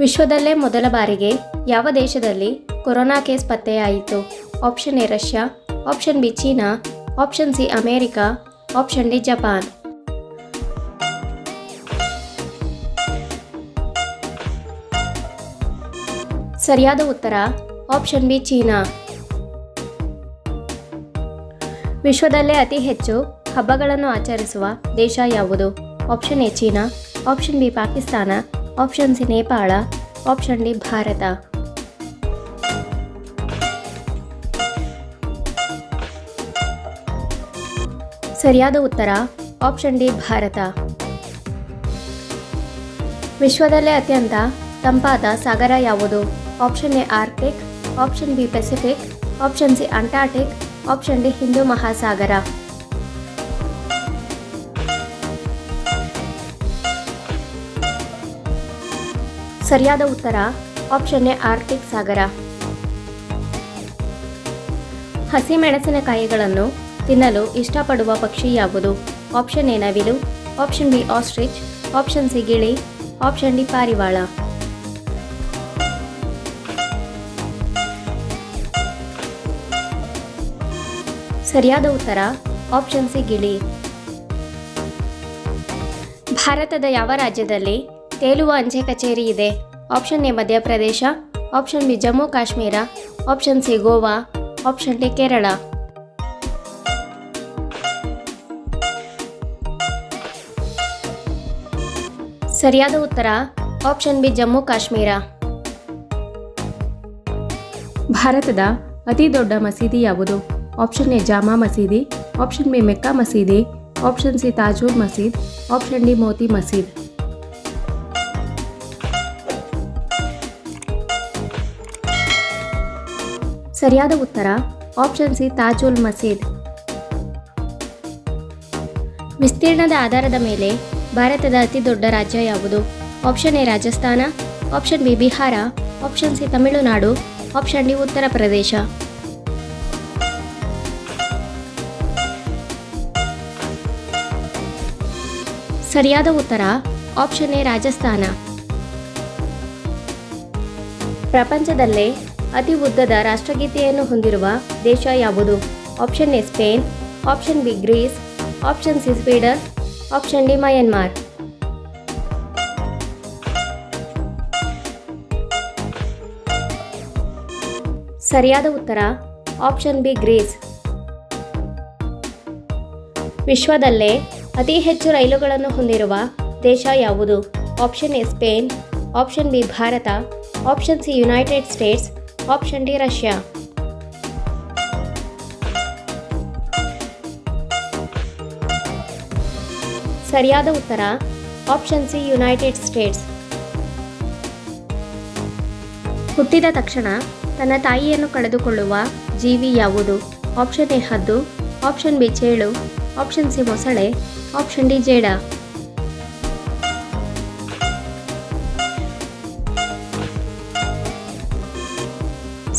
ವಿಶ್ವದಲ್ಲೇ ಮೊದಲ ಬಾರಿಗೆ ಯಾವ ದೇಶದಲ್ಲಿ corona case ಪತ್ತೆಯಾಯಿತು? Option A Russia, option B China, option C America, option D Japan. ಸರಿಯಾದ ಉತ್ತರ, ಆಪ್ಷನ್ ಬಿ ಚೀನಾ. ವಿಶ್ವದಲ್ಲೇ ಅತಿ ಹೆಚ್ಚು ಹಬ್ಬಗಳನ್ನು ಆಚರಿಸುವ ದೇಶ ಯಾವುದು? Option A China, option B Pakistan option C Nepal option D Bharat ಸರಿಯಾದ ಉತ್ತರ ಆಪ್ಷನ್ ಡಿ ಭಾರತ ವಿಶ್ವದಲ್ಲೇ ಅತ್ಯಂತ ತಂಪಾದ ಸಾಗರ ಯಾವುದು? Option A Arctic option B Pacific option C Antarctic option D Hindu ಮಹಾಸಾಗರ. ಸರಿಯಾದ ಉತ್ತರ ಆಪ್ಷನ್ ಎ ಆರ್ಕ್ಟಿಕ್ ಸಾಗರ. ಹಸಿ ಮೆಣಸಿನಕಾಯಿಗಳನ್ನು ತಿನ್ನಲು ಇಷ್ಟಪಡುವ ಪಕ್ಷಿ ಯಾವುದು? ಆಪ್ಷನ್ ಎ ನವಿಲು option B ostrich option C ಗಿಳಿ ಆಪ್ಷನ್ ಡಿ ಪಾರಿವಾಳ. ಸರಿಯಾದ ಉತ್ತರ ಆಪ್ಷನ್ ಸಿ ಗಿಳಿ. ಭಾರತದ ಯಾವ ರಾಜ್ಯದಲ್ಲಿ ತೇಲುವ ಅಂಚೆ ಕಚೇರಿ ಇದೆ? Option A Madhya Pradesh option B Jammu Kashmir option C Goa option D Kerala ಸರಿಯಾದ ಉತ್ತರ ಆಪ್ಷನ್ ಬಿ ಜಮ್ಮು ಕಾಶ್ಮೀರ ಭಾರತದ ಅತಿ ದೊಡ್ಡ ಮಸೀದಿ ಯಾವುದು? Option A Jama Masjid option B Mecca ಮಸೀದಿ option C ತಾಜೂರ್ ಮಸೀದ್ option D Moti Masjid ಸರಿಯಾದ ಉತ್ತರ ಆಪ್ಷನ್ ಸಿ ತಾಜುಲ್ ಮಸೀದ್. ವಿಸ್ತೀರ್ಣದ ಆಧಾರದ ಮೇಲೆ ಭಾರತದ ಅತಿ ದೊಡ್ಡ ರಾಜ್ಯ ಯಾವುದು? Option A Rajasthan option B Bihar option C Tamil Nadu option D Uttar Pradesh. ಸರಿಯಾದ ಉತ್ತರ ಆಪ್ಷನ್ ಎ ರಾಜಸ್ಥಾನ. ಪ್ರಪಂಚದಲ್ಲೇ ಅತಿ ಉದ್ದದ ರಾಷ್ಟ್ರಗೀತೆಯನ್ನು ಹೊಂದಿರುವ ದೇಶ ಯಾವುದು? Option A Spain, option B Greece, option C Sweden, option D Myanmar. ಸರಿಯಾದ ಉತ್ತರ, ಆಪ್ಷನ್ ಬಿ ಗ್ರೀಸ್. ವಿಶ್ವದಲ್ಲೇ ಅತಿ ಹೆಚ್ಚು ರೈಲುಗಳನ್ನು ಹೊಂದಿರುವ ದೇಶ ಯಾವುದು? Option A Spain, option B Bharat, option C United States option D Russia ಸರಿಯಾದ ಉತ್ತರ ಆಪ್ಷನ್ ಸಿ ಯುನೈಟೆಡ್ ಸ್ಟೇಟ್ಸ್ ಹುಟ್ಟಿದ ತಕ್ಷಣ ತನ್ನ ತಾಯಿಯನ್ನು ಕಳೆದುಕೊಳ್ಳುವ ಜೀವಿ ಯಾವುದು? ಆಪ್ಷನ್ ಎ ಹದ್ದು. ಆಪ್ಷನ್ ಬಿ ಚೇಳು. ಆಪ್ಷನ್ ಸಿ ಮೊಸಳೆ. ಆಪ್ಷನ್ ಡಿ ಜೇಡ.